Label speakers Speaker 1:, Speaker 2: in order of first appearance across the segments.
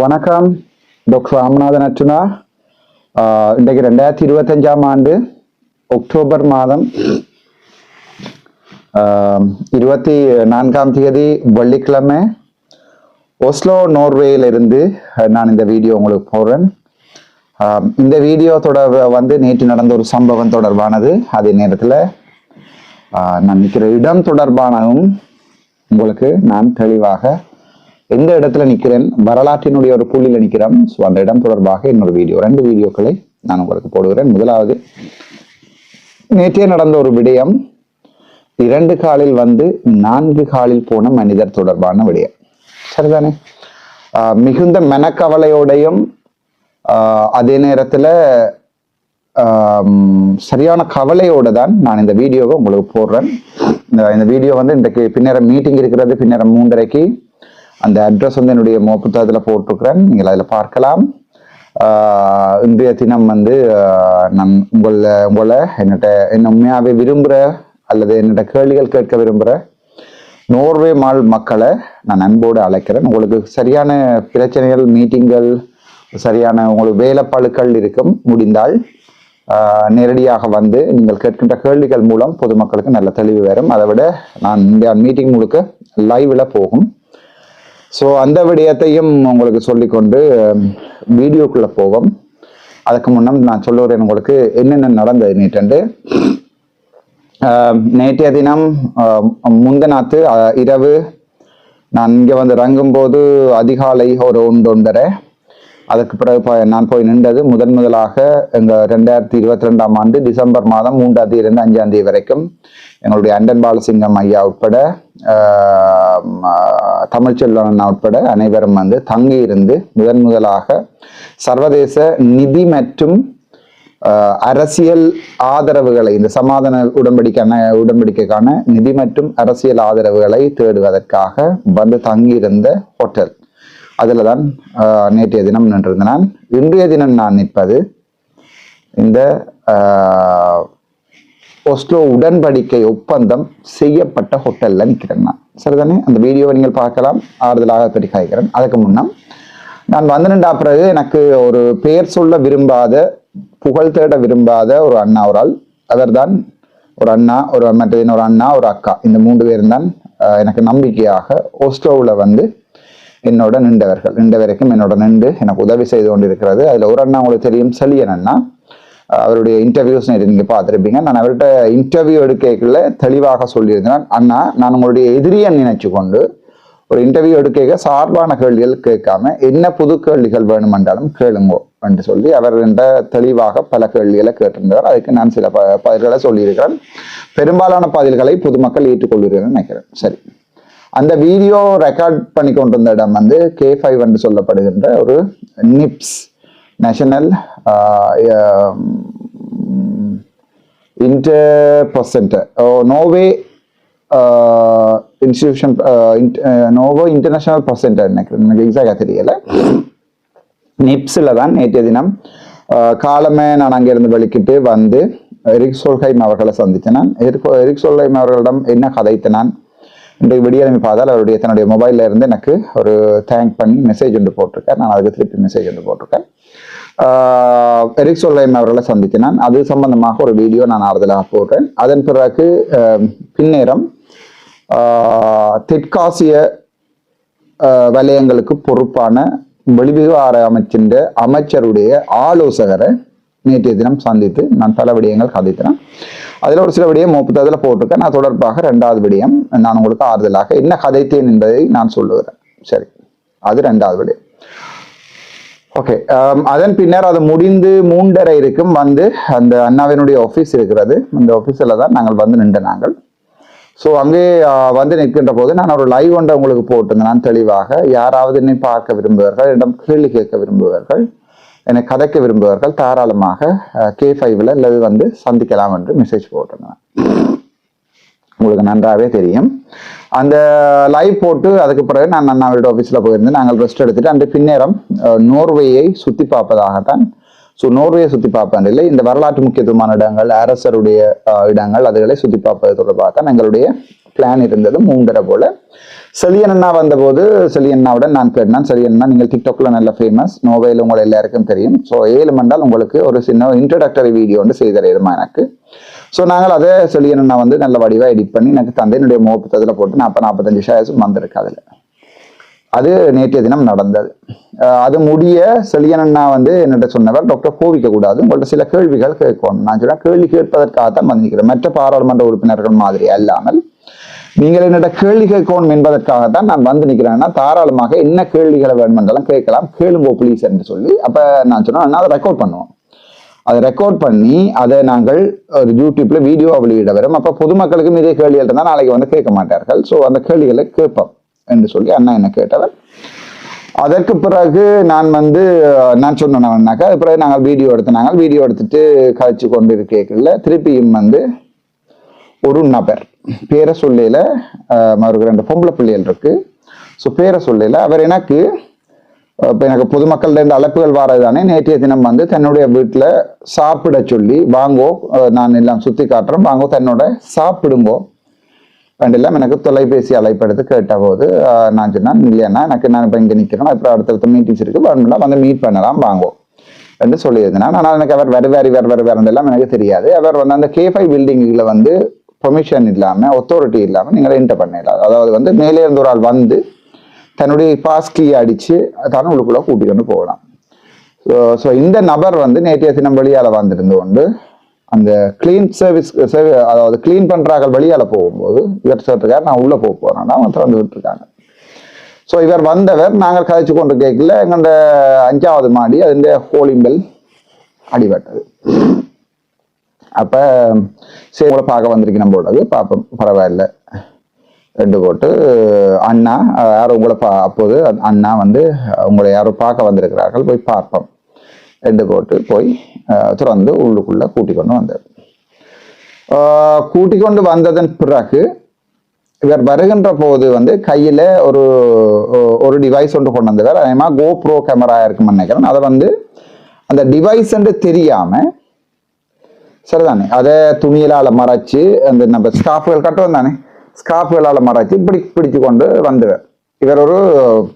Speaker 1: வணக்கம். டாக்டர் ராமநாதன் அர்ச்சுனா இன்றைக்கு ரெண்டாயிரத்தி இருபத்தஞ்சாம் ஆண்டு அக்டோபர் மாதம் இருபத்தி நான்காம் தேதி வெள்ளிக்கிழமை ஒஸ்லோ நோர்வேயிலிருந்து நான் இந்த வீடியோ உங்களுக்கு போடுறேன். இந்த வீடியோ தொடர் வந்து நேற்று நடந்த ஒரு சம்பவம் தொடர்பானது. அதே நேரத்தில் நான் நிற்கிற இடம் தொடர்பானதும் உங்களுக்கு நான் தெளிவாக எந்த இடத்துல நிற்கிறேன் வரலாற்றினுடைய ஒரு புள்ளியில் நிற்கிறேன் ஸோ அந்த இடம் தொடர்பாக என்னோட வீடியோ ரெண்டு வீடியோக்களை நான் உங்களுக்கு போடுகிறேன். முதலாவது நேற்றே நடந்த ஒரு விடயம். இரண்டு காலில் வந்து நான்கு காலில் போன மனிதர் தொடர்பான விடயம். சரிதானே? மிகுந்த மனக்கவலையோடையும் அதே நேரத்தில் சரியான கவலையோட தான் நான் இந்த வீடியோவை உங்களுக்கு போடுறேன். இந்த இந்த வீடியோ வந்து இன்றைக்கு பின்னரம் மீட்டிங் இருக்கிறது. பின்னரம் மூன்றரைக்கு அந்த அட்ரஸ் வந்து என்னுடைய மோ- புத்தகத்துல போட்டிருக்கிறேன். நீங்கள் அதில் பார்க்கலாம். இன்றைய தினம் வந்து நான் உங்களை உங்களை என்னட்ட என்ன உண்மையாகவே விரும்புகிற அல்லது என்னோட கேள்விகள் கேட்க விரும்புகிற நோர்வே மால் மக்களை நான் அன்போடு அழைக்கிறேன். உங்களுக்கு சரியான பிரச்சனைகள் மீட்டிங்கள் சரியான உங்களுக்கு வேலைப்பழுக்கள் இருக்கும் முடிந்தால் நேரடியாக வந்து நீங்கள் கேட்கின்ற கேள்விகள் மூலம் பொதுமக்களுக்கு நல்ல தெளிவு வரும். அதை விட நான் இந்த மீட்டிங் முழுக்க லைவில் போகும். ஸோ அந்த விடயத்தையும் உங்களுக்கு சொல்லிக்கொண்டு வீடியோக்குள்ளே போவோம். அதுக்கு முன்னம் நான் சொல்லுகிறேன் உங்களுக்கு என்னென்ன நடந்தது நேற்று நேற்றைய தினம் முந்தநாத்து இரவு நான் இங்கே வந்து இறங்கும்போது அதிகாலை ஒரு ஒன்று ஒன்றரை. அதுக்கு பிறகு நான் போய் நின்றது முதன் முதலாக எங்கள் ரெண்டாயிரத்தி இருபத்தி ரெண்டாம் ஆண்டு டிசம்பர் மாதம் மூன்றாம் தேதி இருந்து அஞ்சாம் தேதி வரைக்கும் எங்களுடைய அண்டன் பாலசிங்கம் ஐயா உட்பட தமிழ்ச்செல்வன் அண்ணா உட்பட அனைவரும் வந்து தங்கி இருந்து முதன் முதலாக சர்வதேச நிதி மற்றும் அரசியல் ஆதரவுகளை இந்த சமாதான உடன்படிக்கான உடன்படிக்கைக்கான நிதி மற்றும் அரசியல் ஆதரவுகளை தேடுவதற்காக வந்து தங்கியிருந்த ஹோட்டல். அதில் தான் நேற்றைய தினம் நின்றிருந்த நான் இன்றைய தினம் நான் நிற்பது இந்த ஒஸ்லோ உடன்படிக்கை ஒப்பந்தம் செய்யப்பட்ட ஹோட்டலில் நிற்கிறேன் நான். சரிதானே? அந்த வீடியோவை நீங்கள் பார்க்கலாம். ஆறுதலாக பற்றி காய்க்கிறேன் அதுக்கு முன்னம் நான் வந்து நின்றா பிறகு எனக்கு ஒரு பெயர் சொல்ல விரும்பாத புகழ் தேட விரும்பாத ஒரு அண்ணா ஒரு ஆள். அவர்தான் ஒரு அண்ணா ஒரு மற்ற ஒரு அண்ணா ஒரு அக்கா. இந்த மூன்று பேரும் தான் எனக்கு நம்பிக்கையாக ஒஸ்லோவில் வந்து என்னோட நின்றவர்கள் நின்ற வரைக்கும் என்னோட நின்று எனக்கு உதவி செய்து கொண்டிருக்கிறது. அதில் ஒரு அண்ணா உங்களுக்கு தெரியும் செலியன் அண்ணா. அவருடைய இன்டர்வியூஸ் நீங்கள் பார்த்துருப்பீங்க. நான் அவர்கிட்ட இன்டர்வியூ எடுக்கல தெளிவாக சொல்லியிருந்தேன். அண்ணா நான் உங்களுடைய எதிரியை நினைச்சு கொண்டு ஒரு இன்டர்வியூ எடுக்க சார்பான கேள்விகள் கேட்காம என்ன புது கேள்விகள் வேணுமென்றாலும் கேளுங்கோ என்று சொல்லி அவர் என்ற தெளிவாக பல கேள்விகளை கேட்டிருந்தார். அதுக்கு நான் சில ப பதில்களை சொல்லியிருக்கிறேன். பெரும்பாலான பதில்களை பொதுமக்கள் ஏற்றுக்கொள்கிறேன்னு நினைக்கிறேன். சரி. அந்த வீடியோ ரெக்கார்ட் பண்ணி கொண்டிருந்த இடம் வந்து கே ஃபைவ் என்று சொல்லப்படுகின்ற ஒரு நிப்ஸ் நேஷனல் இன்டர் நோவே இன்ஸ்டிடியூஷன் நோவோ இன்டர்நேஷனல் பர்சன்டர் நினைக்கிறேன். எனக்கு எக்ஸாக்டாக தெரியலை. நிப்ஸில் தான் நேற்றைய தினம் காலமே நான் அங்கிருந்து வெளிக்கிட்டு வந்து எரிக் சோல்ஹைம் அவர்களை சந்தித்தேன். எரிக் எரிக் சோல்ஹைம் அவர்களிடம் என்ன கதைத்தனான் இன்றைக்கு விடியலமை பார்த்தால் அவருடைய தன்னுடைய மொபைலில் இருந்து எனக்கு ஒரு தேங்க் பண்ணி மெசேஜ் ஒன்று போட்டிருக்கேன். நான் அதுக்கு திருப்பி மெசேஜ் ஒன்று போட்டிருக்கேன். எரிக் சோல்ஹைம் அவர்களை சந்தித்தேன் நான் அது சம்பந்தமாக ஒரு வீடியோ நான் ஆறுதலாக போடுறேன். அதன் பிறகு பின்னேரம் தெற்காசிய வலயங்களுக்கு பொறுப்பான வெளிவிவகார அமைச்சின் அமைச்சருடைய ஆலோசகரை நேற்றைய தினம் சந்தித்து நான் பல விடயங்கள் கதைத்தேன் அதில் ஒரு சில விடயம் முப்பத்ததில் போட்டிருக்கேன். நான் தொடர்பாக ரெண்டாவது விடயம். நான் உங்களுக்கு ஆறுதலாக என்ன கதைத்தேன் என்பதை நான் சொல்லுகிறேன். சரி. அது ரெண்டாவது விடயம். ஓகே. அதன் பின்னர் அது முடிந்து மூன்றரை இருக்கும் வந்து அந்த அண்ணாவினுடைய ஆஃபீஸ் இருக்கிறது. அந்த ஆஃபீஸில் தான் நாங்கள் வந்து நின்று நாங்கள். ஸோ அங்கே வந்து நிற்கின்ற போது நான் ஒரு லைவ் ஒன்றை உங்களுக்கு போட்டிருந்தேன். நான் தெளிவாக யாராவது என்னை பார்க்க விரும்புவார்கள் என்னிடம் கேள்வி கேட்க விரும்புவார்கள். என்னை கதைக்க விரும்புபவர்கள் தாராளமாக கே ஃபைவ்ல அல்லது வந்து சந்திக்கலாம் என்று மெசேஜ் போட்டிருந்தேன். உங்களுக்கு நன்றாகவே தெரியும். அந்த லைவ் போட்டு அதுக்கு பிறகு நான் அண்ணாவோட ஆஃபீஸில் போயிருந்தேன். நாங்கள் ரெஸ்ட் எடுத்துட்டு அன்று பின்னேரம் நோர்வேயை சுற்றி பார்ப்பதாகத்தான். ஸோ நோர்வேயை சுற்றி பார்ப்பேன். இல்லை இந்த வரலாற்று முக்கியத்துவமான இடங்கள் அரசருடைய இடங்கள் அதுகளை சுற்றி பார்ப்பது தொடர்பாக தான் எங்களுடைய பிளான் இருந்தது. மூன்றரை போல. செலியன் அண்ணா வந்தபோது செலியன் அண்ணாவுடன் நான் கேட்டேன் செலியன் அண்ணா நீங்கள் டிக்டாக்ல நல்ல ஃபேமஸ் நோவையில் உங்களை எல்லாருக்கும் தெரியும். ஸோ ஏழு மண்டால் உங்களுக்கு ஒரு சின்ன இன்ட்ரடக்டரி வீடியோ வந்து செய்தறியுமா எனக்கு? ஸோ நாங்கள் அதை செலியன் அண்ணா வந்து நல்ல வடிவாக எடிட் பண்ணி எனக்கு தந்தை என்னுடைய முகப்புத்தத்தில் போட்டு நாற்பது நாற்பத்தஞ்சு ஷேர்ஸும் வந்திருக்கு அதில். அது நேற்றைய தினம் நடந்தது. அது முடிய செலியன் அண்ணா வந்து என்னிட்ட சொன்னவர் டாக்டர் கோவிக்க கூடாது. உங்கள்ட்ட சில கேள்விகள் கேட்கணும். நான் சொன்னால் கேள்வி கேட்பதற்காக தான் வந்திருக்கிறேன். மற்ற பாராளுமன்ற உறுப்பினர்கள் மாதிரி அல்லாமல் நீங்கள் என்னோட கேள்வி கேட்கணும் என்பதற்காகத்தான் நான் வந்து நிற்கிறேன்னா தாராளமாக என்ன கேள்விகளை வேணுமென்றாலும் கேட்கலாம். கேளுங்கோ ப்ளீஸ் என்று சொல்லி அப்போ நான் சொன்னேன் அதை ரெக்கார்ட் பண்ணுவோம். அதை ரெக்கார்ட் பண்ணி அதை நாங்கள் ஒரு யூடியூப்ல வீடியோ வெளியிட வரும். அப்போ பொதுமக்களுக்கும் இதே கேள்விகள் இருந்தால் நாளைக்கு வந்து கேட்க மாட்டார்கள். ஸோ அந்த கேள்விகளை கேட்போம் என்று சொல்லி அண்ணா என்ன கேட்டவர். அதற்கு பிறகு நான் வந்து நான் சொன்னேன்னாக்கா அது பிறகு நாங்கள் வீடியோ எடுத்து நாங்கள் வீடியோ எடுத்துட்டு கழிச்சு கொண்டு இருக்கல திருப்பியும் வந்து ஒரு நபர் பேரை சொல்லையில் அவருக்கு ரெண்டு பொம்பளை பிள்ளைகள் இருக்கு. ஸோ பேரை சொல்லையில் அவர் எனக்கு இப்போ எனக்கு பொதுமக்கள்கிட்ட அழைப்புகள் வாரது தானே நேற்றைய தினம் வந்து தன்னுடைய வீட்டில் சாப்பிட சொல்லி வாங்கோ நான் எல்லாம் சுற்றி காட்டுறேன் வாங்கோ தன்னோட சாப்பிடுங்கோ. எல்லாம் எனக்கு தொலைபேசி அழைப்படுத்து கேட்ட போது நான் சொன்னேன் இல்லையாண்ணா எனக்கு நான் இப்போ இங்கே நிற்கிறேன் அப்புறம் அடுத்தடுத்த மீட்டிங்ஸ் இருக்குது வரணும்னா வந்து மீட் பண்ணலாம் வாங்கோ. என்று சொல்லியிருந்தேன். ஆனால் எனக்கு அவர் வேறு வேறு வேறு வேறு எல்லாம் எனக்கு தெரியாது. அவர் வந்து அந்த கே ஃபைவ் பில்டிங்கில் வந்து பெர்மிஷன் இல்லாமல் ஒத்தாரிட்டி இல்லாமல் நீங்கள் என்டர் பண்ணிடலாம். அதாவது வந்து மேலே இருந்து ஒரு ஆள் வந்து தன்னுடைய பாஸ் கீ அடித்து தானே உள்ளுக்குள்ளே கூட்டிக் போகலாம். ஸோ ஸோ இந்த நபர் வந்து நேற்றைய தினம் வெளியால் வந்திருந்து கொண்டு அந்த க்ளீன் சர்வீஸ் அதாவது க்ளீன் பண்ணுறாங்க வெளியால் போகும்போது இவர் சொல்லிருக்காரு நான் உள்ளே போக போகிறேன்னா அவங்க திறந்து விட்டுருக்காங்க. ஸோ இவர் வந்தவர் நாங்கள் கதைச்சு கொண்டு கேட்கல எங்கள்ட அஞ்சாவது மாடி அதிൻ്റെ ஹோலிம்பெல் அடிபட்டது. அப்போ சரி உங்களை பார்க்க வந்திருக்கணும் போட்டது பார்ப்போம். பரவாயில்ல. ரெண்டு போட்டு அண்ணா யாரும் உங்களை பா அப்போது அண்ணா வந்து உங்களை யாரும் பார்க்க வந்திருக்கிறார்கள். போய் பார்ப்போம். ரெண்டு போட்டு போய் திறந்து உள்ளுக்குள்ளே கூட்டிக் கொண்டு வந்தார் ஆஹ், கூட்டிக் கொண்டு வந்ததன் பிறகு இவர் வருகின்ற போது வந்து கையில் ஒரு ஒரு டிவைஸ் ஒன்று கொண்டு வந்தவர் அதேமா கோப்ரோ கேமரா இருக்குன்னு நினைக்கிறேன். அதை வந்து அந்த டிவைஸ் என்று சரிதானே? அதை துணியலால் மறைச்சு அந்த நம்ம ஸ்காஃப்கள் கட்டுவோம் தானே? ஸ்காஃப்களால மறைச்சு இப்படி பிடிச்சு கொண்டு வந்துவேன் இவர் ஒரு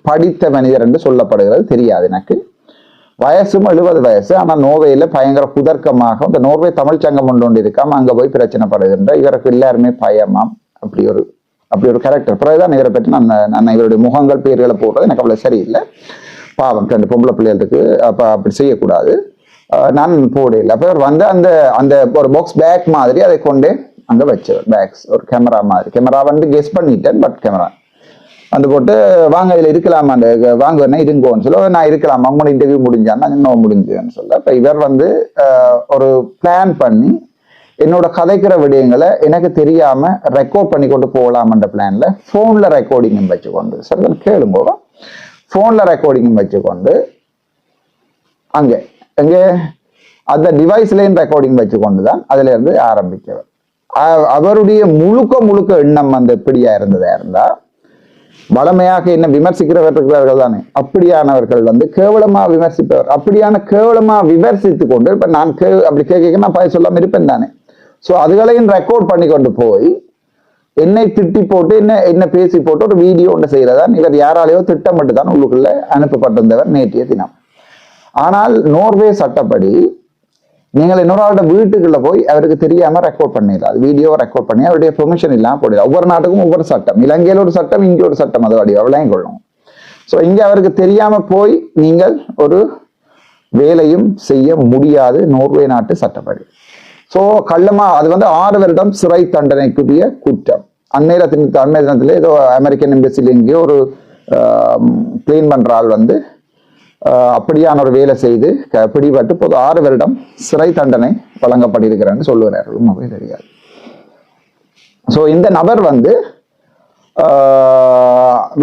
Speaker 1: படித்த மனிதர் என்று சொல்லப்படுகிறது தெரியாது எனக்கு. வயசும் எழுபது வயசு ஆனால் நோர்வேல பயங்கர புதர்க்கமாக இந்த நோர்வே தமிழ் சங்கம் ஒன்று ஒன்று இருக்காம அங்கே போய் பிரச்சனைப்படுகின்ற இவருக்கு எல்லாருமே பயமாம். அப்படி ஒரு அப்படி ஒரு கேரக்டர் பிறகுதான் இவரை பற்றி நான் நான் இவருடைய முகங்கள் பேர்களை போடுறது எனக்கு அவ்வளோ சரியில்லை. பாவம் ரெண்டு பொம்பளை பிள்ளைகளுக்கு அப்போ அப்படி செய்யக்கூடாது. நான் போடையில் அப்போ வந்து அந்த அந்த ஒரு பாக்ஸ் பேக் மாதிரி அதை கொண்டு அங்கே வச்சவர் பேக்ஸ் ஒரு கேமரா மாதிரி. கேமரா வந்து கெஸ் பண்ணிட்டேன் பட் கேமரா வந்து போட்டு வாங்க இதில் இருக்கலாமா அந்த வாங்க இருங்கோன்னு சொல்ல நான் இருக்கலாம் அவங்களோட இன்டர்வியூ முடிஞ்சான்னா இன்னும் முடிஞ்சுன்னு சொல்ல. இப்போ இவர் வந்து ஒரு பிளான் பண்ணி என்னோட கதைக்கிற விடயங்களை எனக்கு தெரியாம ரெக்கார்ட் பண்ணி கொண்டு போகலாம்ன்ற பிளான்ல ஃபோன்ல ரெக்கார்டிங்கும் வச்சுக்கொண்டு சார் கேளுங்க ஃபோன்ல ரெக்கார்டிங்கும் வச்சுக்கொண்டு அங்கே எங்கே? அந்த டிவைஸ்லேயும் ரெக்கார்டிங் வச்சுக்கொண்டு தான் அதுல இருந்து ஆரம்பிச்சவர் அவருடைய முழுக்க முழுக்க எண்ணம் அந்த எப்படியா இருந்ததா இருந்தா வளமையாக என்ன விமர்சிக்கிறவர் இருக்கிறார்கள் தானே. அப்படியானவர்கள் வந்து கேவலமா விமர்சிப்பவர். அப்படியான கேவலமா விமர்சித்து கொண்டு இப்ப நான் கே அப்படி கேட்க நான் பாய சொல்லாம இருப்பேன் தானே. ஸோ அதுகளையும் ரெக்கார்ட் பண்ணி கொண்டு போய் என்னை திட்டி போட்டு என்ன என்ன பேசி போட்டு ஒரு வீடியோ ஒன்று செய்யறதா இவர் யாராலேயோ திட்டமிட்டு தான் உள்ளுக்குள்ள அனுப்பப்பட்டிருந்தவர் நேற்றைய தினம். ஆனால் நோர்வே சட்டப்படி நீங்கள் இன்னொரு ஆளோட வீட்டுக்குள்ள போய் அவருக்கு தெரியாம ரெக்கார்ட் பண்ணிடலாம் வீடியோ ரெக்கார்ட் பண்ணி அவருடைய பெர்மிஷன் இல்லாமல் போடலாம் ஒவ்வொரு நாட்டுக்கும் ஒவ்வொரு சட்டம். இலங்கையில் ஒரு சட்டம் இங்கே ஒரு சட்டம். அது வடி அவ்வளோ கொள்ளும். ஸோ இங்கே அவருக்கு தெரியாம போய் நீங்கள் ஒரு வேலையும் செய்ய முடியாது நோர்வே நாட்டு சட்டப்படி. ஸோ கள்ளமா அது வந்து ஆறு வருடம் சிறை தண்டனைக்குரிய குற்றம். அண்மையில அண்மை தினத்தில் ஏதோ அமெரிக்கன் எம்பசியில் எங்கேயோ ஒரு கிளீன் பண்ற ஆள் வந்து அப்படியான ஒரு வேலை செய்து க- பிடிபட்டு பொது ஆறு வருடம் சிறை தண்டனை வழங்கப்பட்டிருக்கிறான்னு சொல்லுகிறார். உண்மை தெரியாது. ஸோ இந்த நபர் வந்து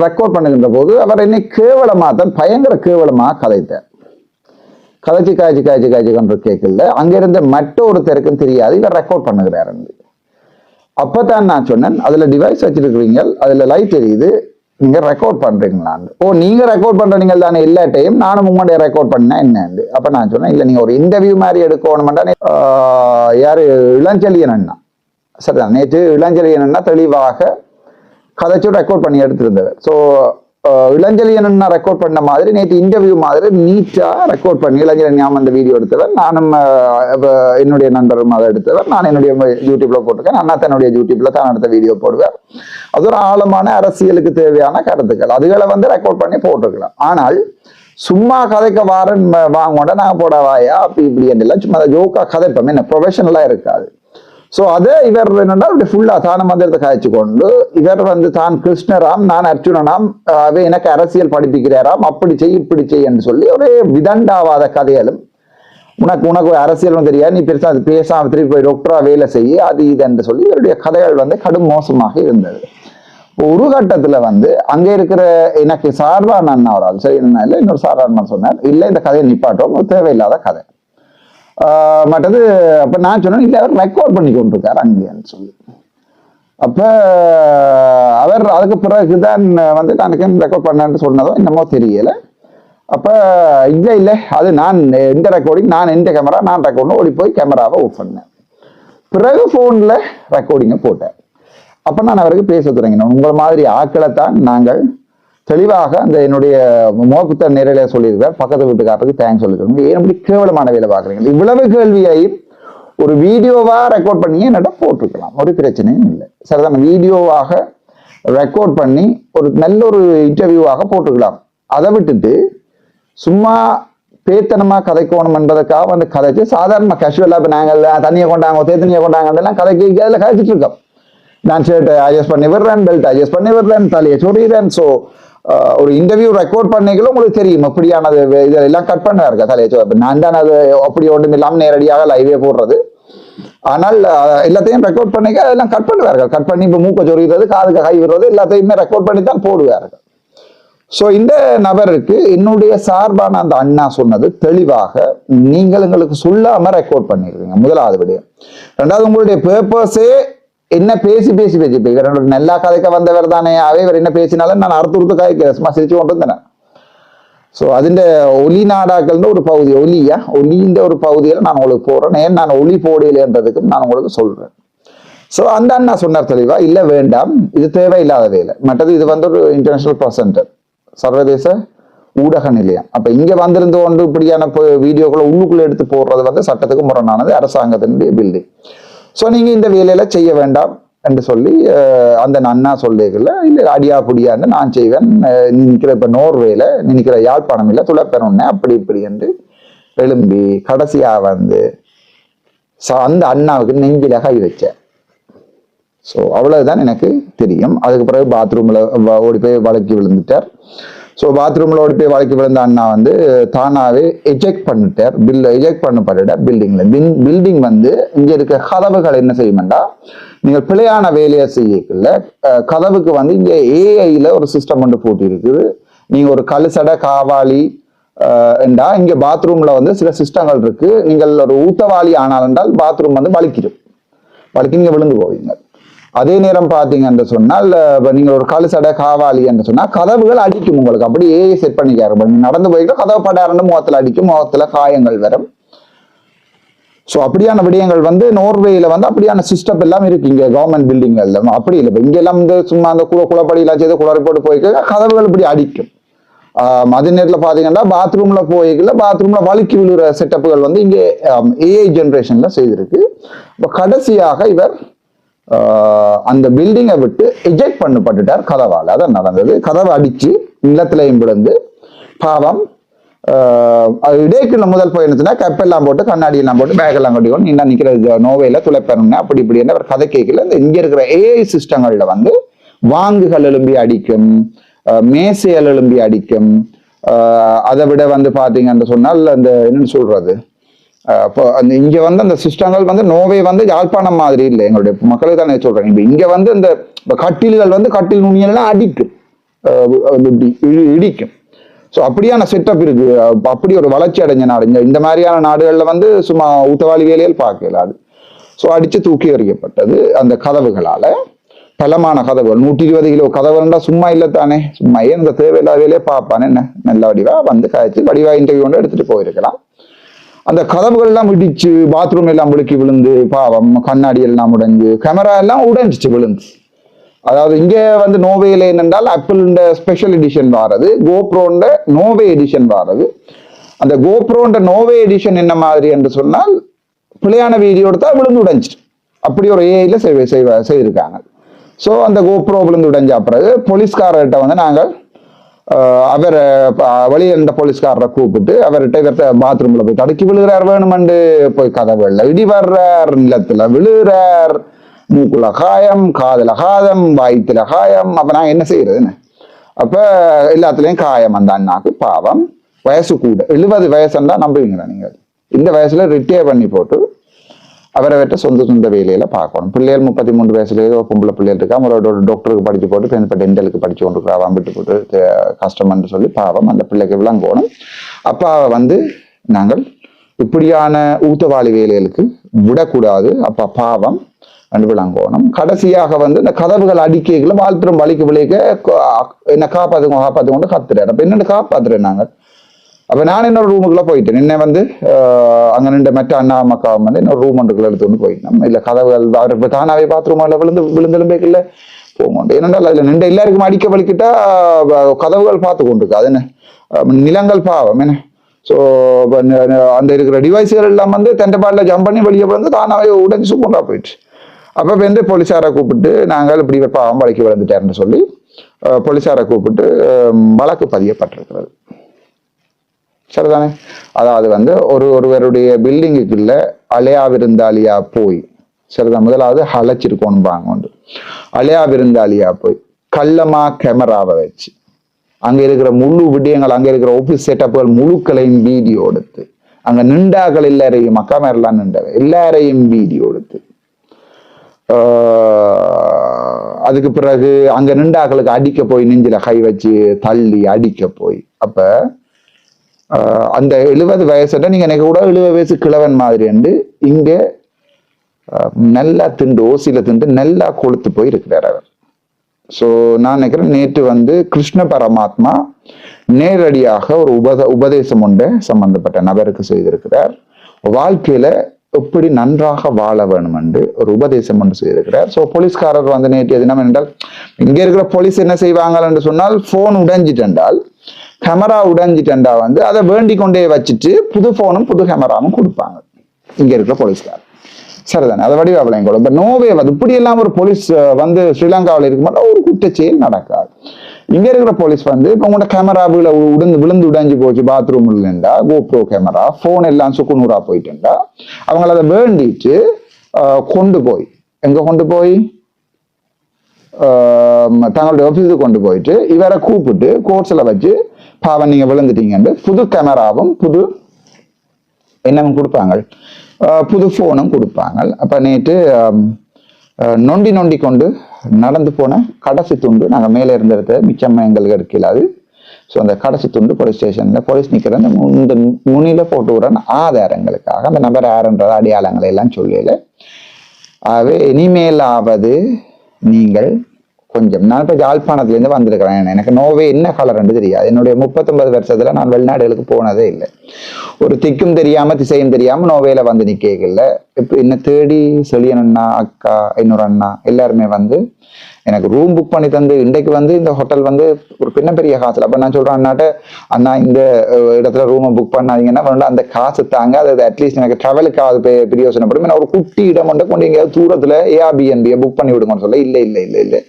Speaker 1: ரெக்கார்ட் பண்ணுகின்ற போது அவர் என்னை கேவலமாக தான் பயங்கர கேவலமாக கதைத்தார். கதைச்சு காய்ச்சி காய்ச்சி காய்ச்சி கொண்டு கேட்கல. அங்கிருந்த மற்றொருத்தருக்கும் தெரியாது இவர் ரெக்கார்ட் பண்ணுகிறார் அப்பதான் நான் சொன்னேன் அதில் டிவைஸ் வச்சிருக்கிறீங்க அதில் லைட் எரியுது நீங்க ரெக்கார்ட் பண்றீங்களா? ஓ நீங்க ரெக்கார்ட் பண்றீங்க தானே எல்லா டைம் நானும் உங்களுடைய ரெக்கார்ட் பண்ணா என்னன்னு அப்ப நான் சொன்னேன் இல்ல நீங்க ஒரு இன்டர்வியூ மாதிரி எடுக்கணும்னா யாரு இளஞ்செழியன் அண்ணா. சரிதான் நேற்று இளஞ்செழியன் அண்ணா தெளிவாக கதைச்சு ரெக்கார்ட் பண்ணி எடுத்திருந்தவர். ஸோ இளஞ்சலியன் ரெக்கார்ட் பண்ண மாதிரி நேற்று இன்டர்வியூ மாதிரி நீட்டாக ரெக்கார்ட் பண்ணி இளஞ்சலியன் ஞாபகம் அந்த வீடியோ எடுத்தவர். நானும் என்னுடைய நண்பரும் அதை எடுத்தவர். நான் என்னுடைய யூடியூப்பில் போட்டிருக்கேன். அண்ணா தன்னுடைய யூடியூப்பில் தான் எடுத்த வீடியோ போடுவேன் அது ஒரு ஆழமான அரசியலுக்கு தேவையான கருத்துக்கள். அதுகளை வந்து ரெக்கார்ட் பண்ணி போட்டிருக்கலாம். ஆனால் சும்மா கதைக்க வாரன் வாங்கோட நான் போட வாயா அப்படி இப்படி எல்லாம் சும்மா ஜோக்கா கதைப்போம். என்ன ப்ரொஃபஷனலாக இருக்காது. ஸோ அதை இவர் என்னென்னா இப்படி ஃபுல்லாக தான மந்திரத்தை காய்ச்சி கொண்டு இவர் வந்து தான் கிருஷ்ணராம் நான் அர்ஜுனனாம் அவை எனக்கு அரசியல் படிப்பிக்கிறாராம் அப்படி செய் இப்படி செய்யன்னு சொல்லி ஒரே விதண்டாவாத கதையிலும் உனக்கு உனக்கு அரசியலும் தெரியாது நீ பெருசாக அது பேசாமல் திருப்பி போய் டாக்டரா வேலை செய்ய அது இது என்று சொல்லி இவருடைய கதைகள் வந்து கடும் மோசமாக இருந்தது. ஒரு கட்டத்துல வந்து அங்க இருக்கிற எனக்கு சார்பான் அண்ணா ஒரு ஆள் சரி என்ன இல்லை இன்னொரு சார்பான் சொன்னார் இல்லை இந்த கதையை நிப்பாட்டோம் தேவையில்லாத கதை. மற்றது அப்போ நான் சொன்னேன் இல்லை அவர் ரெக்கார்ட் பண்ணி கொண்டிருக்கார் அங்கேன்னு சொல்லி. அப்போ அவர் அதுக்கு பிறகு தான் வந்து நான் ரெக்கார்ட் பண்ணேன்னு சொன்னதோ என்னமோ தெரியலை. அப்போ இல்லை இல்லை அது நான் எந்த ரெக்கார்டிங் நான் எந்த கேமரா நான் ரெக்கார்ட் ஓடி போய் கேமராவை ஓப் பண்ணேன். பிறகு ஃபோனில் ரெக்கார்டிங்கை போட்டேன். அப்போ நான் அவருக்கு பேச தொடங்கினேன் உங்களை மாதிரி ஆட்களை தான் நாங்கள் தெளிவாக அந்த என்னுடைய மோகத்த நேரில சொல்லியிருக்கார் பக்கத்து வீட்டுக்காரருக்கு தேங்க்ஸ் சொல்லியிருக்காங்க ஏன் இப்படி கேவலமான வேலை பார்க்குறீங்க? இவ்வளவு கேள்வியையும் ஒரு வீடியோவாக ரெக்கார்ட் பண்ணி என்னட்ட போட்டிருக்கலாம்? ஒரு பிரச்சனையும் இல்லை. சரிதான் வீடியோவாக ரெக்கார்ட் பண்ணி ஒரு நல்ல ஒரு இன்டர்வியூவாக போட்டிருக்கலாம். அதை விட்டுட்டு சும்மா பேத்தனமாக கதைக்கணும் என்பதற்காக வந்து கதைச்சு சாதாரண கேஷுவலா இப்போ நாங்கள் தண்ணியை கொண்டாங்க தேத்தனியை கொண்டாங்கலாம் கதைக்கு அதில் கதைச்சிட்டு இருக்கோம். நான் ஷர்ட்டை அட்ஜஸ்ட் பண்ணி விடுறேன் பெல்ட் அட்ஜஸ்ட் பண்ணி விடுறேன் தலையை சொல்லிடுறேன் ஸோ ஒரு இன்டர்வியூ ரெக்கார்ட் பண்ணீங்களும் உங்களுக்கு தெரியும். அப்படியானது இதெல்லாம் கட் பண்ண இருக்கா தலையை நான் தான் அது அப்படி ஒன்றும் இல்லாமல் நேரடியாக லைவே போடுறது. ஆனால் எல்லாத்தையும் ரெக்கார்ட் பண்ணிக்க அதெல்லாம் கட் பண்ணுவார்கள். கட் பண்ணி இப்போ மூக்க சொறிகிறது காதுக்கு கை விடுறது எல்லாத்தையுமே ரெக்கார்ட் பண்ணி தான் போடுவார்கள். ஸோ இந்த நபருக்கு என்னுடைய சார்பான அந்த அண்ணா சொன்னது தெளிவாக நீங்கள் எங்களுக்கு சொல்லாமல் ரெக்கார்ட் பண்ணிருக்கீங்க முதலாவது விடயம். ரெண்டாவது உங்களுடைய பேப்பர்ஸே என்ன பேசி பேசி பேசி இப்போ இவர் நல்லா கதைக்க வந்தவர் தானே. அவே இவர் என்ன பேசினாலும் நான் அறுத்து உறுத்து கதைக்கிறேன் சும்மா சிரிச்சு கொண்டு வந்தேன் ஸோ அதிന്റെ ஒலி நாடாக்கள்னு ஒரு பகுதி ஒலியா ஒலின்ற ஒரு பகுதியில் நான் உங்களுக்கு போடுறேன் ஏன் நான் ஒலி போடலைன்றதுக்கும் நான் உங்களுக்கு சொல்றேன். ஸோ அந்த அண்ணா சொன்னார் தெளிவா இல்லை வேண்டாம் இது தேவையில்லாத வேலை மற்றது இது வந்து ஒரு இன்டர்நேஷனல் ப்ரெசன்டர் சர்வதேச ஊடக நிலையம் அப்போ இங்கே வந்திருந்து கொண்டு இப்படியான வீடியோக்களை உள்ளுக்குள்ளே எடுத்து போடுறது வந்து சட்டத்துக்கு முரணானது அரசாங்கத்தினுடைய பில்டிங் ஸோ நீங்கள் இந்த வேலையில செய்ய வேண்டாம் என்று சொல்லி அந்த அண்ணா சொல்லிக்கல இல்லை அடியா புடியான்னு நான் செய்வேன். நினைக்கிற இப்போ நோர்வேல நினைக்கிற யாழ்ப்பாணம் இல்லை துளைப்பெறணும் அப்படி இப்படி என்று எழும்பி கடைசியாக வந்து ச- அந்த அண்ணாவுக்கு நெஞ்சில கை வச்சேன் ஸோ அவ்வளவுதான் எனக்கு தெரியும். அதுக்கு பிறகு பாத்ரூம்ல ஓடி போய் வழக்கி விழுந்துட்டார். ஸோ பாத்ரூமில் ஓடி போய் வழக்கு விழுந்த அண்ணா வந்து தானாவே எஜெக்ட் பண்ணிட்டார். பில் எஜெக்ட் பண்ணப்பட்டுட்டார் பில்டிங்கில் பில்டிங் வந்து இங்கே இருக்க கதவுகள் என்ன செய்யுமெண்டா நீங்கள் பிழையான வேலையை செய்யக்குள்ள கதவுக்கு வந்து இங்கே ஏஐயில் ஒரு சிஸ்டம் ஒன்று போட்டி இருக்குது நீங்கள் ஒரு கழுசடை காவாளி என்றா இங்கே பாத்ரூமில் வந்து சில சிஸ்டங்கள் இருக்குது நீங்கள் ஒரு ஊத்தவாளி ஆனால் என்றால் பாத்ரூம் வந்து வலிக்கிடும். வலிக்கு நீங்கள் விழுந்து போவீங்க. அதே நேரம் பார்த்தீங்க என்று சொன்னால் இப்போ நீங்கள் ஒரு கழுசடை காவாலி என்று சொன்னால் கதவுகள் அடிக்கும் உங்களுக்கு. அப்படியே செட் பண்ணிக்காரு நீங்கள் நடந்து போயிட்டு கதவு படாரன்னு முகத்தில் அடிக்கும் முகத்தில் காயங்கள் வரும். ஸோ அப்படியான விடயங்கள் வந்து நோர்வேயில் வந்து அப்படியான சிஸ்டம் எல்லாம் இருக்கு. இங்கே கவர்மெண்ட் பில்டிங்கல்ல அப்படி இல்லை. இப்போ இங்கெல்லாம் வந்து சும்மா அந்த குள குளப்படியெல்லாம் செய்து குளறி போட்டு போய்க்க கதவுகள் இப்படி அடிக்கும். ஆஹ் அதே நேரத்தில் பார்த்தீங்கன்னா பாத்ரூமில் போய்க்கல பாத்ரூமில் வழுக்கி விழுகிற செட்டப்புகள் வந்து இங்கே ஏஐ ஜென்ரேஷனில் செய்திருக்கு. இப்போ கடைசியாக இவர் அந்த பில்டிங்கை விட்டு எஜெக்ட் பண்ணப்பட்டுட்டார் கதவால். அதான் நடந்தது கதவை அடித்து நிலத்திலையும் விழுந்து பாவம் அது இடைக்குள்ள முதல் பயணத்துல கப்பெல்லாம் போட்டு கண்ணாடி எல்லாம் போட்டு பேக் எல்லாம் கட்டி கொண்டு இன்னும் நிற்கிற நோவையில துளைப்பெறணும் அப்படி இப்படி என்ன கதை கேட்கல. இந்த இங்கே இருக்கிற ஏஐ சிஸ்டங்களில் வந்து வாங்குகள் எழும்பி அடிக்கும் ஆஹ் மேசைகள் எழும்பி அடிக்கும் அதை விட வந்து பாத்தீங்கன்னு சொன்னால் அந்த என்னன்னு சொல்றது? இப்போ அந்த இங்க வந்து அந்த சிஸ்டங்கள் வந்து நோவே வந்து யாழ்ப்பாணம் மாதிரி இல்லை. எங்களுடைய மக்களுக்கு தானே சொல்றேன் இப்போ இங்க வந்து இந்த கட்டில்கள் வந்து கட்டில் நுனியெல்லாம் அடிக்கும். இடிக்கும். ஸோ அப்படியான செட்டப் இருக்கு. அப்படி ஒரு வளர்ச்சி அடைஞ்ச நாடு. இந்த- இந்த மாதிரியான நாடுகளில் வந்து சும்மா ஊத்தவாளி வேலையில் பார்க்கல அது ஸோ அடிச்சு தூக்கி எறியப்பட்டது அந்த கதவுகளால. பலமான கதவுகள். நூற்றி இருபது கிலோ கதவுண்டா சும்மா இல்லை தானே. சும்மா ஏன் இந்த தேவையில்லாத வேலையை பார்ப்பான்? என்ன? நல்ல வடிவா வந்து காய்ச்சி வடிவா இன்டர்வியூ கொண்டு எடுத்துட்டு போயிருக்கலாம். அந்த கதவுகள் எல்லாம் இடிச்சு பாத்ரூம் எல்லாம் விழுக்கி விழுந்து பாவம் கண்ணாடி எல்லாம் உடைஞ்சு கேமரா எல்லாம் உடைஞ்சிச்சு விழுந்து. அதாவது இங்கே வந்து நோவேல என்னென்றால் ஆப்பிள் ஸ்பெஷல் எடிஷன் வாரது கோப்ரோன்ற நோவே எடிஷன் வாரது. அந்த கோப்ரோன்ற நோவே எடிஷன் என்ன மாதிரி என்று சொன்னால் பிள்ளையான வீடியோ எடுத்தால் விழுந்து உடைஞ்சிட்டு அப்படி ஒரு ஏஐல செய்வ செய்வ செய்திருக்காங்க. ஸோ அந்த கோப்ரோ விழுந்து உடைஞ்ச பிறகு போலீஸ்காரர்கிட்ட வந்து நாங்கள் அவரை வழி இருந்த போலீஸ்காரரை கூப்பிட்டு அவர்கிட்ட இவர்கிட்ட பாத்ரூம்ல போய் தடுக்கி விழுகிறார் வேணுமெண்டு போய் கதவுல இடி வர்றார் நிலத்துல விழுகிறார். மூக்குல காயம் காதுல காயம் வாய்த்துல காயம். அப்ப நான் என்ன செய்யறதுன்னு அப்ப எல்லாத்துலயும் காயம் அந்த அண்ணாக்கு பாவம். வயசு கூட எழுபது வயசுன்னா நம்புவீங்களா நீங்க இந்த வயசுல ரிட்டையர் பண்ணி போட்டு அவரை சொந்த சொந்த வேலையில பார்க்கணும். பிள்ளைகள் முப்பத்தி மூணு வயசுல ஏதோ பொம்பளை பிள்ளைகள் இருக்கா அவரோட ஒரு டாக்டருக்கு படிச்சு போட்டு இப்போ இப்ப டென்டலுக்கு படிச்சு கொண்டு இருக்கிறா விட்டு போட்டு கஷ்டம்னு சொல்லி பாவம் அந்த பிள்ளைக்கு விளங்கணும் அப்போ வந்து நாங்கள் இப்படியான ஊத்தவாளி வேலைகளுக்கு விடக்கூடாது. அப்போ பாவம் என்று விளங்கணும் கடைசியாக வந்து இந்த கதவுகள் அடிக்கைகளை வாழ்த்துறம் வலிக்கு விளைக்க என்ன காப்பாற்றுங்க காப்பாத்து கொண்டு அப்போ என்னென்னு காப்பாத்துறேன் நாங்கள்? அப்போ நான் என்னோட ரூமுக்குள்ள போயிட்டேன். என்ன வந்து அங்கே நின்று மற்ற அண்ணா அம்மாக்காவும் வந்து இன்னொரு ரூம் ஒன்றுக்குள்ள எடுத்து கொண்டு போயிட்டோம் இல்லை கதவுகள் அவர் இப்போ தானாவே பாத்ரூம் விழுந்து விழுந்தெலும்பேக்கல போக மாட்டேன் ஏனென்றால் அதுல நின்று எல்லாருக்கும் அடிக்க வலிக்கிட்டா கதவுகள் பார்த்து கொண்டு இருக்கு. அது என்ன? நிலங்கள் பாவம். என்ன? ஸோ அந்த இருக்கிற டிவைஸுகள் எல்லாம் வந்து தெண்டப்பாடில் ஜம்ப் பண்ணி வெளியே வந்து தானாவே உடஞ்சி சுக்கொண்டா போயிடுச்சு. அப்போ வந்து போலீஸாரை கூப்பிட்டு நாங்கள் இப்படி ஒரு பாவம் வழக்கி விழுந்துட்டேன்னு சொல்லி போலீஸாரை கூப்பிட்டு வழக்கு பதியப்பட்டிருக்கிறது. சரிதானே? அதாவது வந்து ஒரு ஒருவருடைய பில்டிங்குக்குள்ள அலையா விருந்தாளியா போய் சரிதான் முதலாவது அழைச்சிருக்கோன்பாங்க உண்டு. அலையா விருந்தாளியா போய் கள்ளமா கேமராவை வச்சு அங்க இருக்கிற முழு விடயங்கள் அங்க இருக்கிற ஆபீஸ் செட்டப்புகள் முழுக்களையும் வீடியோ எடுத்து அங்க நின்றாக்கள் எல்லாரையும் மக்கா மேரெல்லாம் நின்றவ எல்லாரையும் வீடியோ எடுத்து அதுக்கு பிறகு அங்க நின்றாக்களுக்கு அடிக்க போய் நெஞ்சில கை வச்சு தள்ளி அடிக்க போய் அப்ப அந்த எழுபது வயசுல நீங்க எனக்கு கூட எழுபது வயசு கிழவன் மாதிரி உண்டு இங்க நல்லா திண்டு ஓசியில திண்டு நல்லா கொளுத்து போய் இருக்கிறார் அவர். ஸோ நான் நினைக்கிறேன் நேற்று வந்து கிருஷ்ண பரமாத்மா நேரடியாக ஒரு உபத உபதேசம் ஒன்றை சம்பந்தப்பட்ட நபருக்கு செய்திருக்கிறார். வாழ்க்கையில எப்படி நன்றாக வாழ வேணும் என்று ஒரு உபதேசம் ஒன்று செய்திருக்கிறார். ஸோ போலீஸ்காரர் வந்து நேற்று தினம் என்றால் இங்கே இருக்கிற போலீஸ் என்ன செய்வாங்க என்று சொன்னால் போன் உடைஞ்சிட்டென்றால் கேமரா உடைஞ்சிட்டண்டா வந்து அதை வேண்டி கொண்டே வச்சுட்டு புது ஃபோனும் புது கேமராவும் கொடுப்பாங்க. இங்கே இருக்கிற போலீஸ்கார் சரிதானே? அதை வடிவா கூட இப்போ நோவே வந்து இப்படி எல்லாம் ஒரு போலீஸ் வந்து ஸ்ரீலங்காவில் இருக்கும்போது ஒரு குற்றச்செயல் நடக்காது. இங்கே இருக்கிற போலீஸ் வந்து இப்போ உங்களோட கேமரா விழ உடந்து விழுந்து உடைஞ்சு போச்சு பாத்ரூம் இல்லைண்டா கோப்ரோ கேமரா ஃபோன் எல்லாம் சுக்குநூறா போயிட்டுண்டா அவங்கள அதை வேண்டிட்டு கொண்டு போய் எங்கே கொண்டு போய்? தங்களுடைய ஆஃபீஸுக்கு கொண்டு போயிட்டு இவரை கூப்பிட்டு கோர்ட்ஸில் வச்சு பாவம் நீங்க விழுந்துட்டீங்கன்னு புது கேமராவும் புது என்னவும் கொடுப்பாங்க. புது ஃபோனும் கொடுப்பாங்க. அப்போ நேற்று நொண்டி நொண்டி கொண்டு நடந்து போன கடைசி துண்டு நாங்கள் மேலே இருந்த இடத்துல மிச்சம் எங்களுக்கு எடுக்கலாது ஸோ அந்த கடைசி துண்டு போலீஸ் ஸ்டேஷனில் போலீஸ் நிற்கிற அந்த மு- இந்த போட்டு விடுற ஆதாரங்களுக்காக அந்த நபர் யாருன்றது அடையாளங்களை எல்லாம் சொல்லல. ஆகவே இனிமேலாவது நீங்கள் கொஞ்சம். நான் இப்போ யாழ்ப்பாணத்துலேருந்து வந்திருக்கிறேன். எனக்கு நோவே என்ன கலர்ன்னு தெரியாது. என்னுடைய முப்பத்தொன்பது வருஷத்துல நான் வெளிநாடுகளுக்கு போனதே இல்லை. ஒரு திக்கும் தெரியாம திசையும் தெரியாம நோவேல வந்து நிற்கல இப்போ என்ன தேடி செழியன் அண்ணா அக்கா இன்னொரு அண்ணா எல்லாருமே வந்து எனக்கு ரூம் புக் பண்ணி தந்து இன்றைக்கு வந்து இந்த ஹோட்டல் வந்து ஒரு பின்ன பெரிய காசில் அப்போ நான் சொல்கிறேன் அண்ணாட்ட அண்ணா இந்த இடத்துல ரூமை புக் பண்ணாதீங்கன்னா அந்த காசு தாங்க. அது அட்லீஸ்ட் எனக்கு ட்ராவலுக்காவது பெ- பிரயோசனப்படும் நான் ஒரு குட்டி இடம் கொண்டு கொண்டு எங்கேயாவது தூரத்தில் ஏஆர்பிஎன்பியை புக் பண்ணி விடுங்கன்னு சொல்ல இல்லை இல்லை இல்லை இல்லை.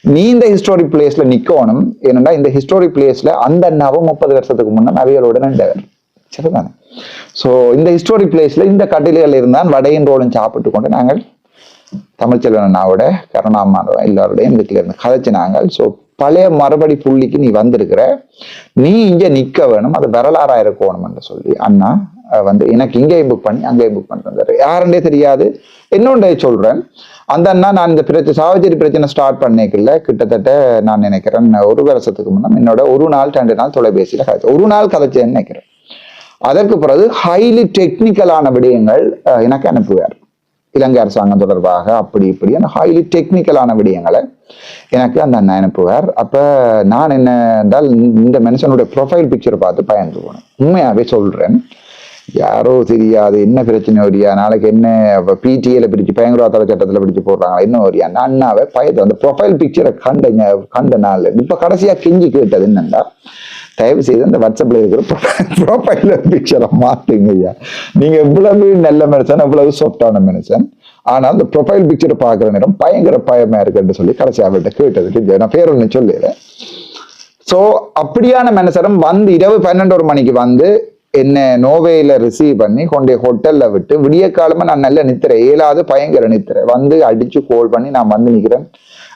Speaker 1: நீ இந்த ஹிஸ்டாரிக் பிளேஸ்ல நிக்கணும். ஏனென்றா இந்த ஹிஸ்டாரிக் பிளேஸ்ல அந்த அண்ணாவும் முப்பது வருஷத்துக்கு முன்னே நவியலோட நின்றவர் சரிதானே? ஸோ இந்த ஹிஸ்டாரிக் பிளேஸ்ல இந்த கட்டிலையில் இருந்தால் வடையின் ரோலும் சாப்பிட்டு கொண்டு நாங்கள் தமிழ்ச்செல்வன் அண்ணாவோட கருணாமாவோட எல்லாரோடையும் இதுக்குள்ள இருந்து கதைச்சு நாங்கள். ஸோ பழைய மறுபடி புள்ளிக்கு நீ வந்திருக்கிற. நீ இங்க நிக்க வேணும். அது வரலாறாக இருக்கணும்னு சொல்லி அண்ணா வந்து எனக்கு இங்கேயும் புக் பண்ணி அங்கேயும் புக் பண்ணி தந்தாரு யாருன்றே தெரியாது. இன்னொன்றே சொல்றேன். அந்த அண்ணா நான் இந்த பிரச்சனை சாவச்சேரி பிரச்சனை ஸ்டார்ட் பண்ணிக்கல கிட்டத்தட்ட நான் நினைக்கிறேன் ஒரு வருஷத்துக்கு முன்னே என்னோட ஒரு நாள் ரெண்டு நாள் தொலைபேசியில கதைச்சு ஒரு நாள் கதைச்சேன்னு நினைக்கிறேன். அதற்கு பிறகு ஹைலி டெக்னிக்கலான விடயங்கள் அஹ், எனக்கு அனுப்புவார். இலங்கை அரசாங்கம் தொடர்பாக அப்படி இப்படி அந்த ஹைலி டெக்னிக்கலான விடயங்களை எனக்கு அந்த அண்ணா அனுப்புவார். அப்போ நான் என்ன என்றால் இந்த மனுஷனுடைய ப்ரொஃபைல் பிக்சரை பார்த்து பயந்து போனேன். உண்மையாகவே சொல்கிறேன் யாரோ தெரியாது என்ன பிரச்சனை வரியா நாளைக்கு என்ன பிடிஏல பிடிச்சு பயங்கரவாத சட்டத்தில் பிடிச்சு போடுறாங்களா என்ன வரியா அந்த அண்ணாவை பயத்தை அந்த ப்ரொஃபைல் பிக்சரை கண்ட கண்ட நாள் இப்போ கடைசியாக கெஞ்சி கேட்டது என்னன்னா தயவு செய்து அந்த வாட்ஸ்அப்ல இருக்கிற ப்ரொஃபைல பிக்சரை மாற்றுங்க ஐயா. நீங்கள் இவ்வளவு நல்ல மனுஷன் இவ்வளவு சாஃப்டான மனுஷன். ஆனால் அந்த ப்ரொஃபைல் பிக்சரை பார்க்குற நேரம் பயங்கர பயமாக இருக்குன்னு சொல்லி கடைசி அவர்கிட்ட கேட்டதுக்கு நான் பேர் ஒன்று சொல்லிடுறேன். ஸோ அப்படியான மனுஷரம் வந்து இரவு பன்னெண்டொரு மணிக்கு வந்து என்ன நோவேயில் ரிசீவ் பண்ணி கொண்டே ஹோட்டலில் விட்டு விடிய காலமாக நான் நல்ல நிற்கிறேன் ஏழாவது பயங்கர நிற்கிறேன் வந்து அடித்து கோல் பண்ணி நான் வந்து நிற்கிறேன்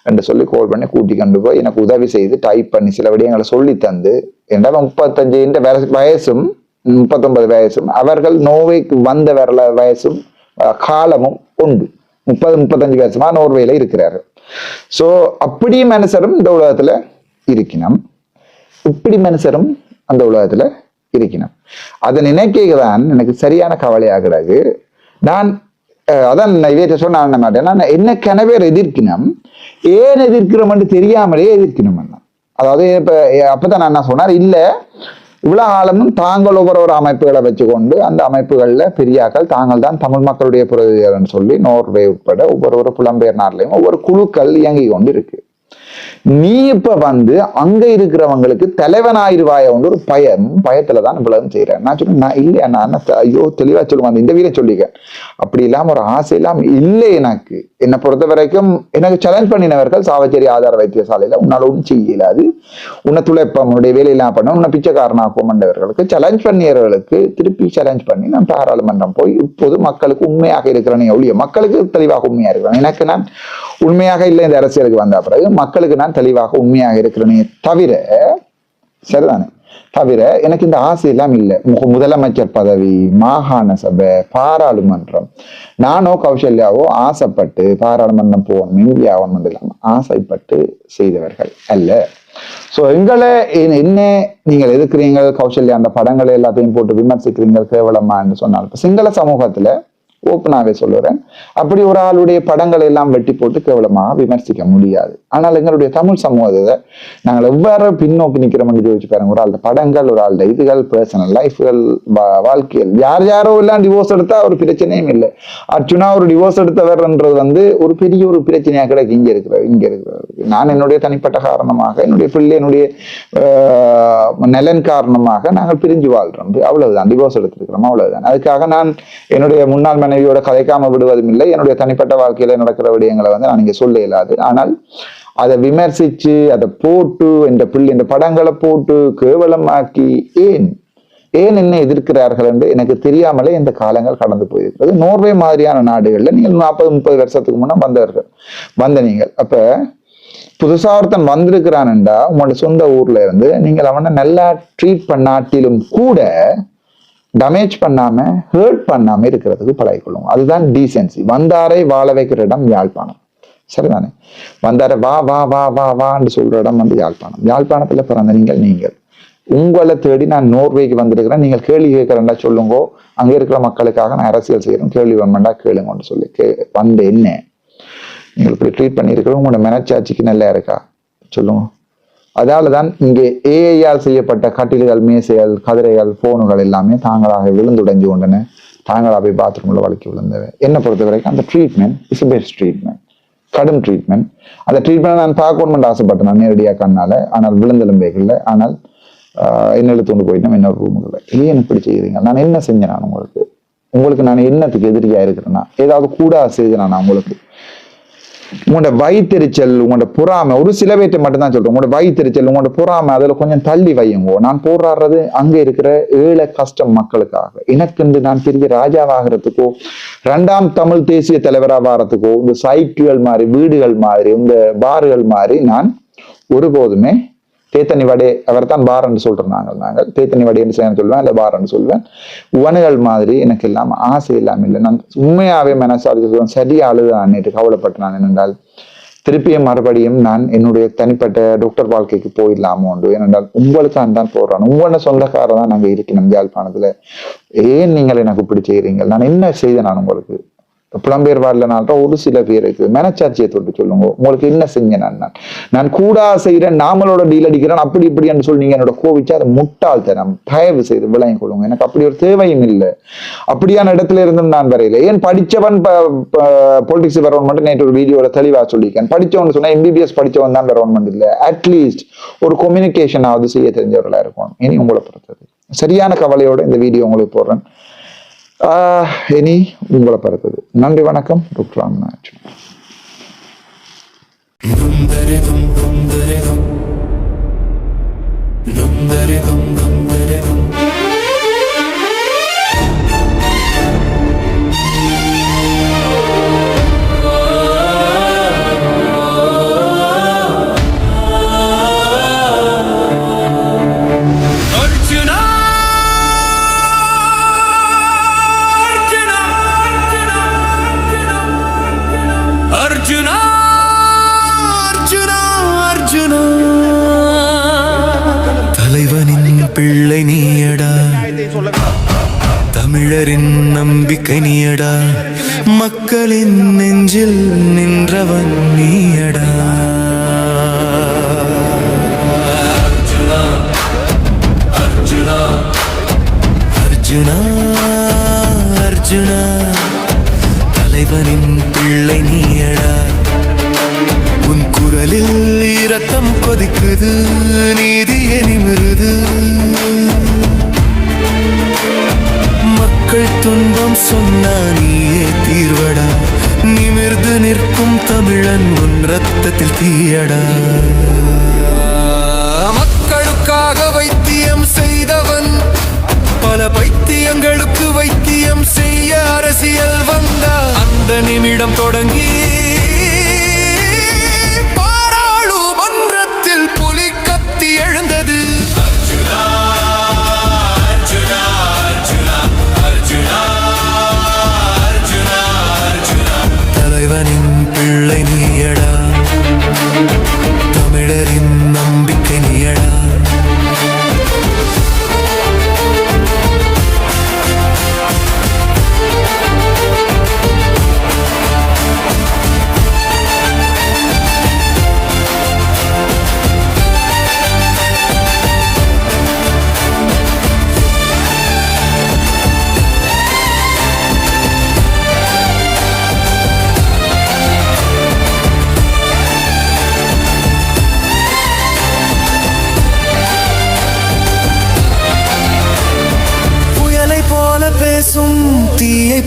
Speaker 1: என்று சொல்லி கோல் பண்ணி கூட்டி கொண்டு போய் எனக்கு உதவி செய்து டைப் பண்ணி சில விடயங்களை சொல்லி தந்து என்றால் முப்பத்தஞ்சு இந்த வயசும் முப்பத்தொன்பது வயசும் அவர்கள் நோவேக்கு வந்த வரல வயசும் காலமும் உண்டு. முப்பது முப்பத்தஞ்சு வருஷமா நோர்வேல இருக்கிறாரு ஸோ அப்படி மனுஷரும் இந்த உலகத்துல இருக்கணும் இப்படி மனுஷரும் அந்த உலகத்துல இருக்கணும் அதை நினைக்கதான் எனக்கு சரியான கவலையாகிறது நான் அதான் நான் இவற்றை சொன்ன மாட்டேன் நான் என்ன கனவேர் எதிர்க்கணும் ஏன் எதிர்க்கிறோம்னு தெரியாமலே எதிர்க்கணும் அதாவது இப்ப அப்பதான் நான் என்ன சொன்னார்? இல்ல இவ்வளவு காலமும் தாங்கள் ஒவ்வொரு ஒரு அமைப்புகளை வச்சுக்கொண்டு அந்த அமைப்புகள்ல பெரியாக்கள் தாங்கள் தான் தமிழ் மக்களுடைய பிரதிநிதிகள்னு சொல்லி நோர்வே உட்பட ஒவ்வொரு ஒரு புலம்பெயர் நாட்டிலையும் ஒவ்வொரு குழுக்கள் இயங்கி கொண்டு இருக்கு நீ இப்ப வந்து அங்க இருக்கிறவங்களுக்கு தலைவனாயிருவாய வந்து ஒரு பயம். பயத்துலதான் இவ்வளவு செய்யறேன் நான் சொன்னேன் நான் இல்லையா நான் ஐயோ தெளிவா சொல்லுவேன் இந்த வீர சொல்லிக்க. அப்படி இல்லாம ஒரு ஆசை இல்லாம இல்லை எனக்கு. என்னை பொறுத்த வரைக்கும் எனக்கு சேலஞ்ச் பண்ணினவர்கள் சாவச்சேரி ஆதார வைத்தியசாலையில உன்னால ஒன்றும் செய்யலாது உன்னை துளைப்ப உன்னுடைய வேலையெல்லாம் பண்ண உன்னை பிச்சைக்காரனாக்கும் என்றவர்களுக்கு சேலஞ்ச் பண்ணியவர்களுக்கு திருப்பி சேலஞ்ச் பண்ணி நான் பாராளுமன்றம் போய் இப்போது மக்களுக்கு உண்மையாக இருக்கிறேன் ஒழிய மக்களுக்கு தெளிவாக உண்மையா இருக்கிறேன். எனக்கு நான் உண்மையாக இல்லை இந்த அரசியலுக்கு வந்த பிறகு மக்களுக்கு நான் தெளிவாக உண்மையாக இருக்கிறேனே தவிர சரிதானே? தவிர எனக்கு இந்த ஆசை எல்லாம் இல்லை. முதலமைச்சர் பதவி மாகாண சபை பாராளுமன்றம். நானோ கௌசல்யாவோ ஆசைப்பட்டு பாராளுமன்றம் போகணும் எம்பி இல்லாமல் ஆசைப்பட்டு செய்தவர்கள் அல்ல. சோ எங்களை என்ன- நீங்கள் எதுக்குறீங்க கௌசல்யா அந்த படங்களை எல்லாத்தையும் போட்டு விமர்சிக்கிறீங்க கேவலமான்னு சொன்னால் இப்போ சிங்கள சமூகத்துல ஓப்பனாகவே சொல்லுறேன். அப்படி ஒரு ஆளுடைய படங்களை எல்லாம் வெட்டி போட்டு கேவலமாக விமர்சிக்க முடியாது. ஆனால் எங்களுடைய தமிழ் சமூகத்தை நாங்கள் எவ்வாறு பின்னோக்கி நிற்கிறோம்னு யோசிச்சு பாருங்க. ஒரு ஆளுடைய படங்கள் ஒரு ஆளுடைய இதுகள் பர்சனல் லைஃப்கள் வாழ்க்கைகள். யார் யாரோ எல்லாம் டிவோர்ஸ் எடுத்தா ஒரு பிரச்சனையும் இல்லை. அர்ச்சுனா ஒரு டிவோர்ஸ் எடுத்தவர்ன்றது வந்து ஒரு பெரிய ஒரு பிரச்சனையா கிடைக்கு இங்க இருக்கிற இங்க இருக்கிற. நான் என்னுடைய தனிப்பட்ட காரணமாக என்னுடைய பிள்ளை என்னுடைய நலன் காரணமாக நாங்கள் பிரிஞ்சு வாழ்கிறோம் அவ்வளவுதான். டிவோர்ஸ் எடுத்திருக்கிறோம். அவ்வளவுதான். அதுக்காக நான் என்னுடைய முன்னாள் மனைவியோட கதைக்காம விடுவதும் இல்லை. என்னுடைய தனிப்பட்ட வாழ்க்கையில நடக்கிற விடயங்களை வந்து நான் இங்க சொல்ல இயலாது. ஆனால் அதை விமர்சிச்சு அதை போட்டு இந்த பிள்ளை இந்த படங்களை போட்டு கேவலமாக்கி ஏன் ஏன் என்ன எதிர்க்கிறார்கள் என்று எனக்கு தெரியாமலே இந்த காலங்கள் கடந்து போயிருக்கிறது நோர்வே மாதிரியான நாடுகள்ல நீங்கள் நாற்பது முப்பது வருஷத்துக்கு முன்ன வந்தவர்கள் வந்த நீங்கள். அப்ப புதுசா ஒருத்தன் வந்திருக்கிறான்டா உங்களோட சொந்த ஊர்ல இருந்து நீங்கள் அவனை நல்லா ட்ரீட் பண்ணாட்டிலும் கூட டமேஜ் பண்ணாம ஹர்ட் பண்ணாம இருக்கிறதுக்கு பழகிக்கொள்ளும் அதுதான் டீசென்சி வந்தாரை வாழ வைக்கிற இடம் யாழ்ப்பாணம். சரிதானே? வந்தாரை வா வா வா வா வான்னு சொல்ற இடம் வந்து யாழ்ப்பாணம். யாழ்ப்பாணத்துல பிறந்த நீங்கள் நீங்கள். உங்களை தேடி நான் நோர்வேக்கு வந்திருக்கிறேன். நீங்கள் கேள்வி கேட்கறேன்டா சொல்லுங்கோ. அங்க இருக்கிற மக்களுக்காக நான் அரசியல் செய்கிறேன் கேள்வி வேண்டாம் கேளுங்கன்னு சொல்லி கே வந்த என்ன நீங்கள் இப்படி ட்ரீட் பண்ணியிருக்கிறோம் உங்களோட மனச்சாட்சிக்கு நல்லா இருக்கா? சொல்லுங்க. அதால தான் இங்கே ஏஐயால் செய்யப்பட்ட கட்டில்கள் மேசைகள் கதிரைகள் போனுகள் எல்லாமே தாங்களாக விழுந்துடைஞ்சு கொண்டன. தாங்களாக போய் பாத்ரூம்ல வழக்கி விழுந்தவை. என்னை பொறுத்த வரைக்கும் அந்த ட்ரீட்மெண்ட் இஸ் பெஸ்ட் ட்ரீட்மெண்ட் கடும் ட்ரீட்மெண்ட் அந்த ட்ரீட்மெண்ட் நான் பார்க்கணும்னு ஆசைப்பட்டேன் நான் நேரடியாக கண்ணால. ஆனால் விழுந்தெலும்பேகள்ல ஆனால் ஆஹ் என்ன இழுத்துண்டு போயிட்டோம் என்ன ரூமுக்குள்ள ஏன் இப்படி செய்கிறீங்க? நான் என்ன செஞ்சேன் நான் உங்களுக்கு? உங்களுக்கு நான் என்னத்துக்கு எதிரியா இருக்கிறேன்னா ஏதாவது கூட செய்தேன் நான் உங்களுக்கு? உங்களோட வயிற்றுச்சல் உங்களோட பொறாமை ஒரு சில பேர்ட்ட மட்டும்தான் சொல்றோம் உங்களோட வயிற்றுச்சல் உங்களோட பொறாமை அதுல கொஞ்சம் தள்ளி வையுங்கோ. நான் போராடுறது அங்க இருக்கிற ஏழை கஷ்டம் மக்களுக்காக. எனக்கென்று நான் பெரிய ராஜாவாகிறதுக்கோ ரெண்டாம் தமிழ் தேசிய தலைவராக வாரத்துக்கோ இந்த சைக்கிள்கள் மாதிரி வீடுகள் மாதிரி இந்த பார்கள் மாதிரி நான் ஒருபோதுமே தேத்தனி வடை அவர் தான் பாரன்னு சொல்றோம் நாங்கள். நாங்கள் தேத்தனி வடைன்னு சொல்லுவேன் இல்லை பாரன்னு சொல்லுவேன். உவனுகள் மாதிரி எனக்கு இல்லாம ஆசை இல்லாமல் இல்லை. நான் உண்மையாவே மனசாதி சொல்லுவேன் சரியா அழுதான் கவலைப்பட்டு நான் என்னென்றால் திருப்பியும் மறுபடியும் நான் என்னுடைய தனிப்பட்ட டாக்டர் வாழ்க்கைக்கு போயிடலாமோ ஏனென்றால் உங்களுக்கு தான் போடுறான் உங்களோட சொந்தக்காரர் தான் நாங்கள் இருக்கணும் யாழ்ப்பாணத்துல. ஏன் நீங்கள் எனக்கு இப்படி செய்கிறீங்க நான் என்ன செய்தேன் நான் உங்களுக்கு? புலம்பெயர் வரலனால்தான் ஒரு சில பேருக்கு மனச்சாட்சியை தொட்டு சொல்லுங்க. உங்களுக்கு என்ன செஞ்சேன் நான் நான்? கூடா செய்கிறேன் நாமளோட டீல் அடிக்கிறேன் அப்படி இப்படின்னு சொல்லி நீங்கள் என்னோட கோவிச்சு அதை முட்டாள்தனம் தயவு செய்து விளங்கி கொள்ளுங்க. எனக்கு அப்படி ஒரு தேவையும் இல்லை. அப்படியான இடத்துல இருந்தும் நான் வரையில. ஏன் படிச்சவன் பொலிட்டிக்ஸ் வரவன் மட்டும் நேற்று ஒரு வீடியோல தெளிவாக சொல்லியிருக்கேன். படிச்சவன் சொன்னா எம்பிபிஎஸ் படிச்சவன் தான் வரவன் இல்லை. அட்லீஸ்ட் ஒரு கம்யூனிகேஷன் ஆவது செய்ய தெரிஞ்சவர்களாக இருக்கணும். இனி உங்களை பொறுத்தது. சரியான கவலையோட இந்த வீடியோ உங்களுக்கு போடுறேன். இனி உங்களை பொறுத்தது நன்றி வணக்கம். டாக்டர் ராமநாத்
Speaker 2: மக்களுக்காக வைத்தியம் செய்தவன் பல பைத்தியங்களுக்கு வைத்தியம் செய்ய அரசியல் வந்தா அந்த நிமிடம் தொடங்கி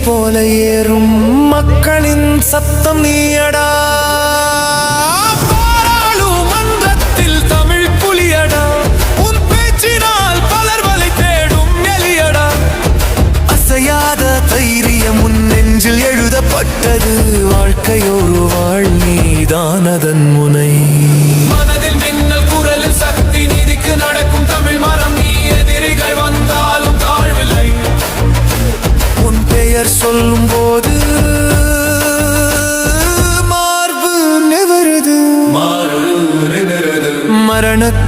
Speaker 2: போல ஏறும் மக்களின் சத்தம் நீயடா